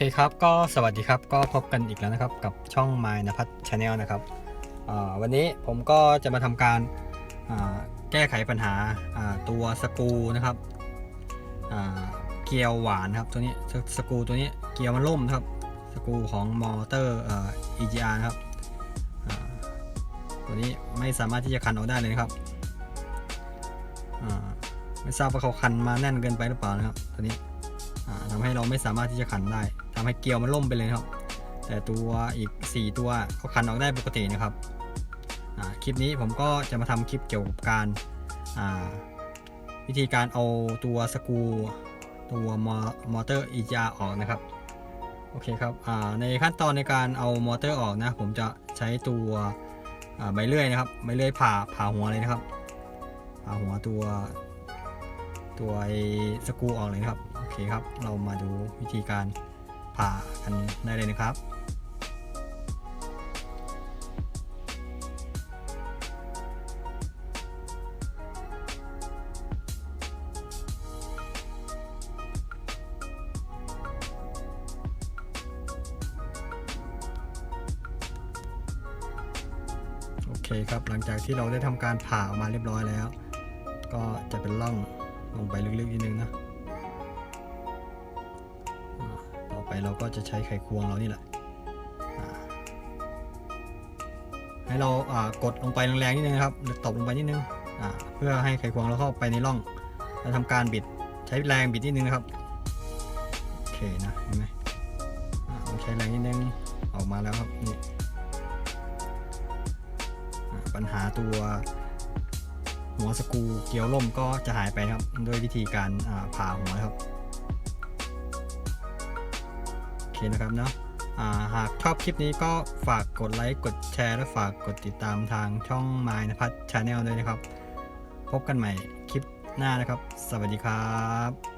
เคครับก็สวัสดีครับก็พบกันอีกแล้วนะครับกับช่อง My นภัทรชาแนลนะครับวันนี้ผมก็จะมาทำการแก้ไขปัญหาตัวสกูนะครับเกลียวหวานครับตัวนี้สสกูตัวนี้เกลียวมันล่มครับสกูของมอเตอร์ EGR นะครับตัวนี้ไม่สามารถที่จะคันออกได้เลยครับไม่ทราบว่าเขาคันมาแน่นเกินไปหรือเปล่านะครับตัวนี้อ่าทำให้เราไม่สามารถที่จะขันได้ ทำให้เกลียวมันล่มไปเลยครับ แต่ตัวอีก 4 ตัวเขาขันออกได้ปกตินะครับคลิปนี้ผมก็จะมาทำคลิปเกี่ยวกับการาวิธีการเอาตัวสกูตัวมอมอเตอร์อีจาออกนะครับโอเคครับในขั้นตอนในการเอามอเตอร์ออกนะ ผมจะใช้ตัวใบเลื่อยนะครับใบเลื่อยผ่าผ่าหัวเลยนะครับผ่าหัวตัวตัวไอ้สกูออกเลยนะครับโอเคครับ เรามาดูวิธีการ ผ่ากันได้เลยนะครับโอเคครับหลังจากที่เราได้ทำการผ่าออกมาเรียบร้อยแล้ว ก็จะเป็นร่องลงไปลึกๆนิดนึงนะ เราก็จะใช้ไขควงเรานี่แหละให้เรากดลงไปแรงๆนิดนึงครับหรือตบลงไปนิดนึงอ่าเพื่อให้ไขควงเราเข้าไปในร่องแล้วทำการบิดใช้แรงบิดนิดนึงนะครับโอเคนะเห็นไหมใช้แรงนิดนึงออกมาแล้วครับนี่ปัญหาตัวหัวสกูเกลียวล่มก็จะหายไปครับด้วยวิธีการผ่าหัวครับ เคนะครับเนาะาหากชอบคลิปนี้ก็ฝากกดไลค์กดแชร์ และฝากกดติดตามทางช่อง m y นภัทรชาแนลด้วยนะครับ พบกันใหม่คลิปหน้านะครับ สวัสดีครับ